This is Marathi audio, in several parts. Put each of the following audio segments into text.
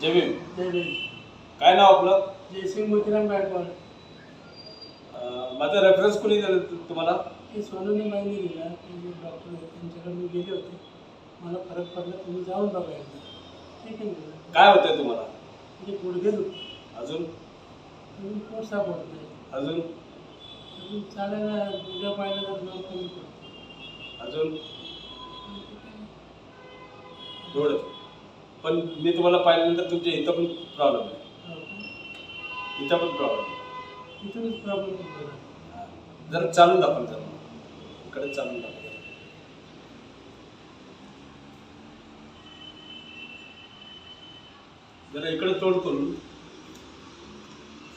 जय भीम जय भीम. काय नाव आपलं? जयसिंग मोतीराम गायकवाड. अं, माझा रेफरन्स कोणी दिलं तु- तुम्हाला? ते सोनूने माहिती दिला की जे डॉक्टर आहेत त्यांच्याकडे मी गेले होते. मला फरक पडला तुम्ही जाऊन बघा एकदा. ठीक आहे म्हणलं. काय होतंय तुम्हाला? म्हणजे गुडघे दुखते अजून? अजून पोट सापडत नाही अजून? अजून चालायला उद्या पाहिलं तर जोर कमी पडतो अजून? एवढं. पण मी तुम्हाला पाहिल्यानंतर तुमच्या इथं पण प्रॉब्लेम आहे. हो? इथं पण प्रॉब्लेम तिथूनच प्रॉब्लेम होतो जरा चालून दाखवा जरा इकडे चालून दाखवा जरा इकडे तोड करून.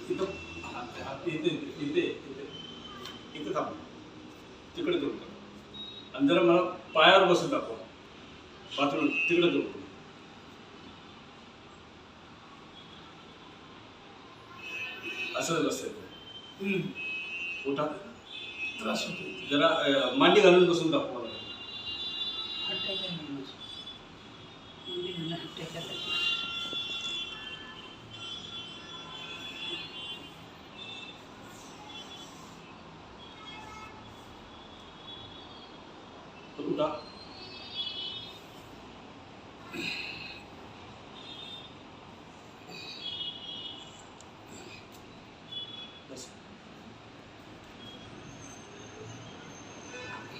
इथं हा- हा- इथे इथे इथे. इथे थांब. तिकडे तोड कर. आणि जरा मला पायावर बसून दाखवा. बाथरूम तिकडे तोड असंच बसायचं उठा त्रास होतो जरा मांडी घालून बसून दाखवा मला. अटॅक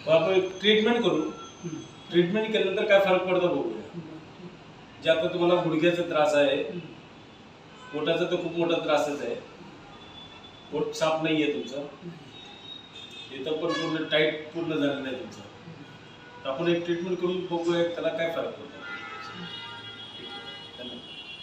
आपण ट्रीटमेंट करू. ट्रीटमेंट केल्यानंतर काय फरक पडतो बघूया. जे आता तुम्हाला गुडघ्याचा त्रास आहे पोटाचा तर खूप मोठा त्रासच आहे. पोट साफ नाही आहे तुमचं. इथं पण पूर्ण टाईट पूर्ण झालं नाही तुमचं. आपण एक ट्रीटमेंट करून बघूया त्याला काय फरक पडतो.